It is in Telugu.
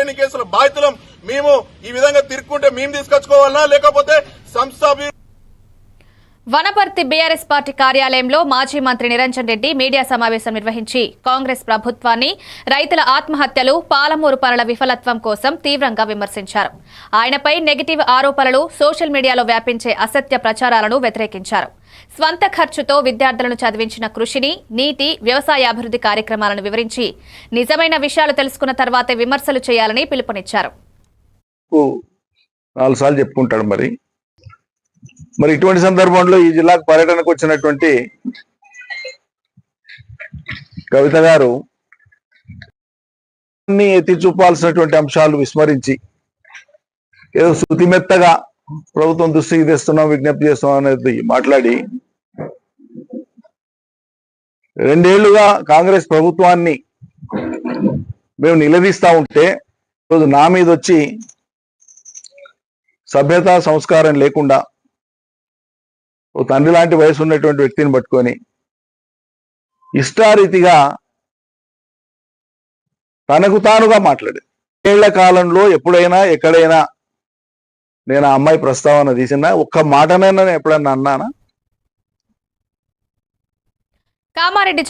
పెండింగ్ కేసుల బాధితులం. మేము ఈ విధంగా తిరుక్కుంటే మేము తీసుకొచ్చుకోవాలా? లేకపోతే సంస్థ వనపర్తి బీఆర్ఎస్ పార్టీ కార్యాలయంలో మాజీ మంత్రి నిరంజన్ రెడ్డి మీడియా సమావేశం నిర్వహించి కాంగ్రెస్ ప్రభుత్వాన్ని రైతుల ఆత్మహత్యలు పాలమూరు పనుల విఫలత్వం కోసం తీవ్రంగా విమర్శించారు. ఆయనపై నెగిటివ్ ఆరోపణలు సోషల్ మీడియాలో వ్యాపించే అసత్య ప్రచారాలను వ్యతిరేకించారు. స్వంత ఖర్చుతో విద్యార్థులను చదివించిన కృషిని నీటి వ్యవసాయ అభివృద్ధి కార్యక్రమాలను వివరించి నిజమైన విషయాలు తెలుసుకున్న తర్వాతే విమర్శలు చేయాలని పిలుపునిచ్చారు. నాలుగు సార్లు చెప్పుకుంటాడు మరి. మరి ఇటువంటి సందర్భంలో ఈ జిల్లాకు పర్యటనకు వచ్చినటువంటి కవిత గారు ఎత్తి చూపాల్సినటువంటి అంశాలు విస్మరించి ఏదో శృతిమెత్తగా ప్రభుత్వం దృష్టికి తెస్తున్నాం విజ్ఞప్తి చేస్తున్నాం అనేది మాట్లాడి రెండేళ్ళుగా కాంగ్రెస్ ప్రభుత్వాన్ని మేము నిలదీస్తా ఉంటే రోజు నా మీద వచ్చి సభ్యత సంస్కారం లేకుండా ఓ తండ్రి లాంటి వయసు ఉన్నటువంటి వ్యక్తిని పట్టుకొని ఇష్టారీతిగా తనకు తానుగా మాట్లాడేది ఏళ్ళ కాలంలో ఎప్పుడైనా ఎక్కడైనా నేను ఆ అమ్మాయి ప్రస్తావన తీసినా ఒక్క మాటనైనా నేను ఎప్పుడన్నా అన్నానా? కామారెడ్డి